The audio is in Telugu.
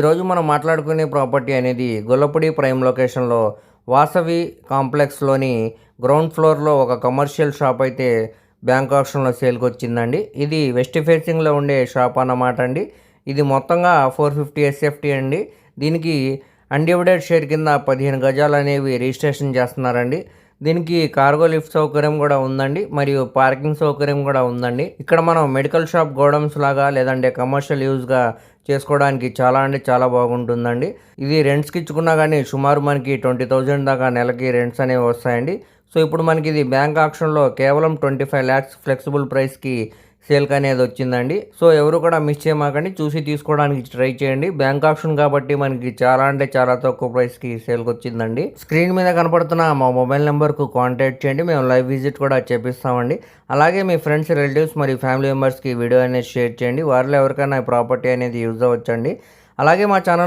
ఈరోజు మనం మాట్లాడుకునే ప్రాపర్టీ అనేది గొల్లపూడి ప్రైమ్ లొకేషన్లో వాసవి కాంప్లెక్స్లోని గ్రౌండ్ ఫ్లోర్లో ఒక కమర్షియల్ షాప్ అయితే బ్యాంక్ ఆప్షన్లో సేల్కి వచ్చిందండి. ఇది వెస్ట్ ఫేసింగ్లో ఉండే షాప్ అన్నమాట అండి. ఇది మొత్తంగా ఫోర్ ఫిఫ్టీ ఎస్ఎఫ్టీ అండి. దీనికి అన్డివిడెడ్ షేర్ కింద పదిహేను గజాలు అనేవి రిజిస్ట్రేషన్ చేస్తున్నారండి. దీనికి కార్గో లిఫ్ట్ సౌకర్యం కూడా ఉందండి. మరియు పార్కింగ్ సౌకర్యం కూడా ఉందండి. ఇక్కడ మనం మెడికల్ షాప్ గోడౌన్స్ లాగా లేదంటే కమర్షియల్ యూజ్గా చేసుకోవడానికి చాలా అంటే చాలా బాగుంటుందండి. ఇది రెంట్స్కి ఇచ్చుకున్నా కానీ సుమారు మనకి ట్వంటీ థౌజండ్ దాకా నెలకి రెంట్స్ అనేవి వస్తాయండి. సో ఇప్పుడు మనకి ఇది బ్యాంక్ ఆప్షన్లో కేవలం ట్వంటీ ఫైవ్ ల్యాక్స్ ఫ్లెక్సిబుల్ ప్రైస్కి సేల్క్ అనేది వచ్చిందండి. సో ఎవరు కూడా మిస్ చేయమాకండి. చూసి తీసుకోవడానికి ట్రై చేయండి. బ్యాంక్ ఆప్షన్ కాబట్టి మనకి చాలా అంటే చాలా తక్కువ ప్రైస్కి సేల్కి వచ్చిందండి. స్క్రీన్ మీద కనపడుతున్న మా మొబైల్ నెంబర్కు కాంటాక్ట్ చేయండి. మేము లైవ్ విజిట్ కూడా చేపిస్తామండి. అలాగే మీ ఫ్రెండ్స్ రిలేటివ్స్ మరియు ఫ్యామిలీ మెంబర్స్కి వీడియో అనేది షేర్ చేయండి. వారిలో ఎవరికైనా ప్రాపర్టీ అనేది యూజ్ అవ్వచ్చండి. అలాగే మా ఛానల్